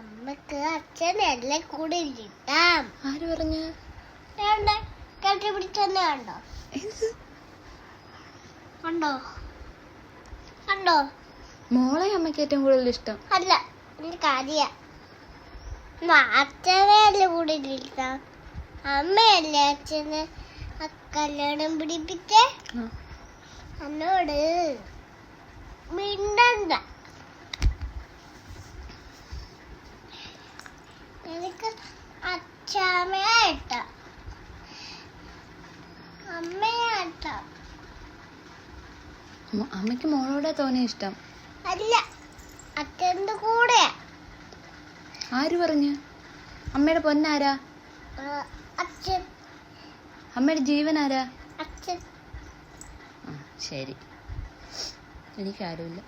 അമ്മയ്ക്ക് അച്ഛൻ എല്ലാം കൂടെ ഇട്ടാം ആര് പറഞ്ഞു? വേണ്ട കെട്ടിപ്പിടിച്ചെന്നെ കണ്ടോ? കണ്ടോ? കണ്ടോ? മോളെ അമ്മയ്ക്ക് ഏറ്റവും കൂടുതൽ ഇഷ്ടം. അല്ല കാര്യ. അച്ഛനെ അല്ലേ കൂടെ ഇട്ടാം അമ്മയല്ലേ അച്ഛന് കല്യാണം പിടിപ്പിച്ചേ? ആ. അച്ഛാമ്മയായിട്ട അമ്മയായിട്ട അമ്മയ്ക്ക് മോളോടെ തോനെ ഇഷ്ടം. അല്ല അച്ഛന്റെ കൂടെ ആര് പറഞ്ഞു? അമ്മയുടെ പൊന്നാരാ? അച്ഛൻ. അമ്മയുടെ ജീവൻ ആരാ അച്ഛൻ. ശരി ശരി. എനിക്കാരുമില്ല.